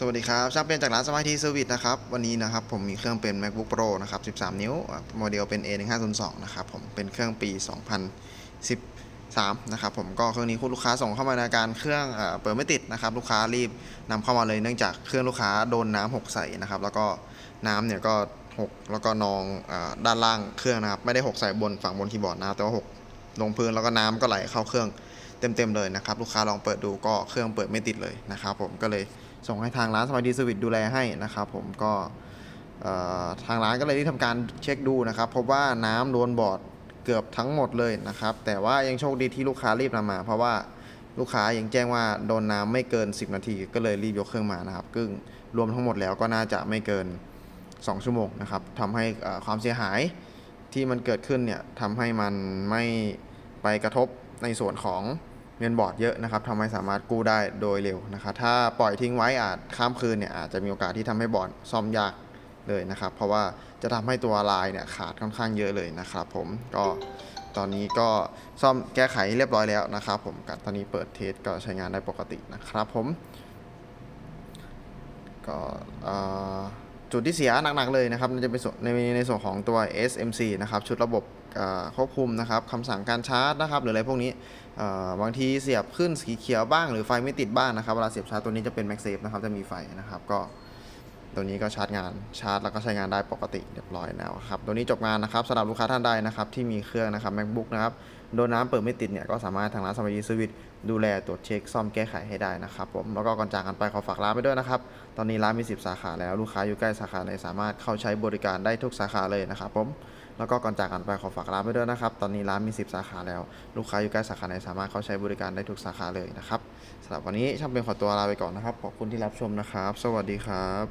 สวัสดีครับช่างเป็นจากร้านสมาร์ทีเซอร์วิสนะครับ วันนี้นะครับผมมีเครื่องเป็น macbook pro นะครับ 13 นิ้ว โมเดลเป็น a 1 5 0 2นะครับผม เป็นเครื่องปี 2013 นะครับผม ก็เครื่องนี้คุณลูกค้าส่งเข้ามาในการเครื่องเปิดไม่ติดนะครับ ลูกค้ารีบนำเข้ามาเลย เนื่องจากเครื่องลูกค้าโดนน้ำหกใส่นะครับ แล้วก็น้ำเนี่ยก็หกแล้วก็นองอด้านล่างเครื่องนะครับ ไม่ได้หกใส่บนฝั่งบนคีย์บอร์ดนะครับแต่ว่าหกลงพื้นแล้วก็น้ำก็ไหลเข้าเครื่องเต็มๆเลยนะครับ ลูกค้าลองเปิดดูก็เครื่องเปิดไม่ติดเลยนะครับ ผม ก็เลย ส่งให้ทางร้านสมาดีสวิตดูแลให้นะครับผมก็ทางร้านก็เลยได้ทำการเช็คดูนะครับพบว่าน้ำโดนบอร์ดเกือบทั้งหมดเลยนะครับ แต่ว่ายังโชคดีที่ลูกค้ารีบนำมา เพราะว่าลูกค้ายังแจ้งว่าโดนน้ำไม่เกิน 10 นาที ก็เลยรีบยกเครื่องมานะครับซึ่งรวมทั้งหมดแล้วก็น่าจะไม่เกิน 2 ชั่วโมงนะครับทำให้ความเสียหายที่มันเกิดขึ้นเนี่ยทำให้มันไม่ไปกระทบในส่วนของ เงินบอร์ดเยอะนะครับทำให้สามารถกู้ได้โดยเร็วนะครับถ้าปล่อยทิ้งไว้อาจข้ามคืนเนี่ยอาจจะมีโอกาสที่ทำให้บอร์ดซ่อมยากเลยนะครับ เพราะว่าจะทำให้ตัวลายเนี่ยขาดค่อนข้างเยอะเลยนะครับผมก็ตอนนี้ก็ซ่อมแก้ไขเรียบร้อยแล้วนะครับผมกับตอนนี้เปิดเทสก็ใช้งานได้ปกตินะครับผมก็เอ่อ จุดที่เสียหนักๆเลยนะครับจะเป็นส่วนในในส่วนของตัว SMC นะครับชุดระบบควบคุมนะครับคำสั่งการชาร์จนะครับหรืออะไรพวกนี้บางทีเสียบขึ้นสีเขียวบ้างหรือไฟไม่ติดบ้างนะครับเวลาเสียบชาร์จตัวนี้จะเป็น MagSafe นะครับจะมีไฟนะครับก็ ตัวนี้ก็ชาร์จงานชาร์จแล้วก็ใช้งานได้ปกติเรียบร้อยแล้วครับตัวนี้จบงานนะครับสำหรับลูกค้าท่านใดนะครับที่มีเครื่องนะครับ MacBook นะครับโดนน้ำเปิดไม่ติดเนี่ยก็สามารถทางร้านสมัยดีสวิตดูแลตรวจเช็คซ่อมแก้ไขให้ได้นะครับผมแล้วก็ก่อนจากกันไปขอฝากร้านไปด้วยนะครับ ตอนนี้ร้านมี 10 สาขาแล้วลูกค้าอยู่ใกล้สาขาไหนสามารถเข้าใช้บริการได้ทุกสาขาเลยนะครับผมแล้วก็ก่อนจากกันไปขอฝากร้านไปด้วยนะครับ ตอนนี้ร้านมี 10 สาขาแล้ว ลูกค้าอยู่ใกล้สาขาไหนสามารถเข้าใช้บริการได้ทุกสาขาเลยนะครับสำหรับวันนี้ช่างเป็นขอตัวลาไปก่อนนะครับขอบคุณที่รับชมนะครับ สวัสดีครับ